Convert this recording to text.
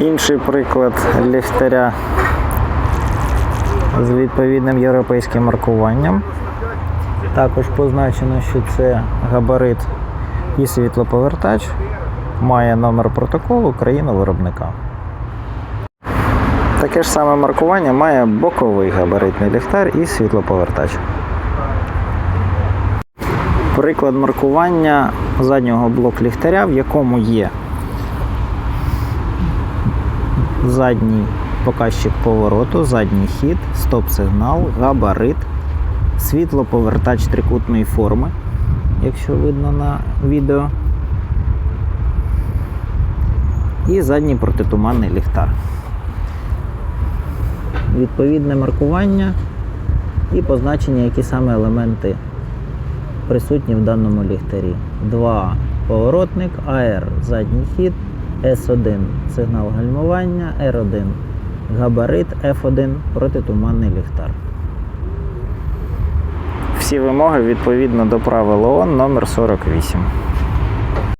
Інший приклад ліхтаря з відповідним європейським маркуванням. Також позначено, що це габарит і світлоповертач. Має номер протоколу країну виробника. Таке ж саме маркування має боковий габаритний ліхтар і світлоповертач. Приклад маркування заднього блок ліхтаря, в якому є задній показчик повороту, задній хід, стоп-сигнал, габарит, світлоповертач трикутної форми, якщо видно на відео, і задній протитуманний ліхтар. Відповідне маркування і позначення, які саме елементи присутні в даному ліхтарі. 2 поворотник, АР задній хід, С1 сигнал гальмування, Р1 габарит, Ф1 протитуманний ліхтар. Всі вимоги відповідно до правил ООН номер 48.